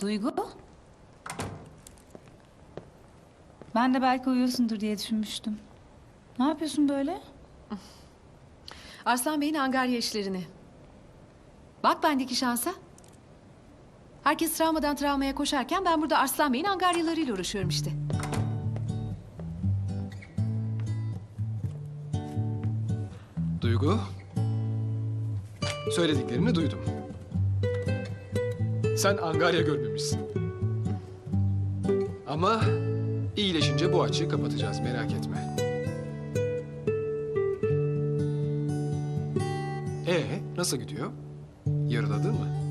Duygu? Ben de belki uyuyorsundur diye düşünmüştüm. Ne yapıyorsun böyle? Arslan Bey'in angarya işlerini. Bak bendeki şansa. Herkes travmadan travmaya koşarken ben burada Arslan Bey'in angaryalarıyla uğraşıyorum işte. Duygu. Söylediklerini duydum. Sen angarya görmemişsin. Ama iyileşince bu açığı kapatacağız merak etme. Ee, nasıl gidiyor? Yarıladın mı?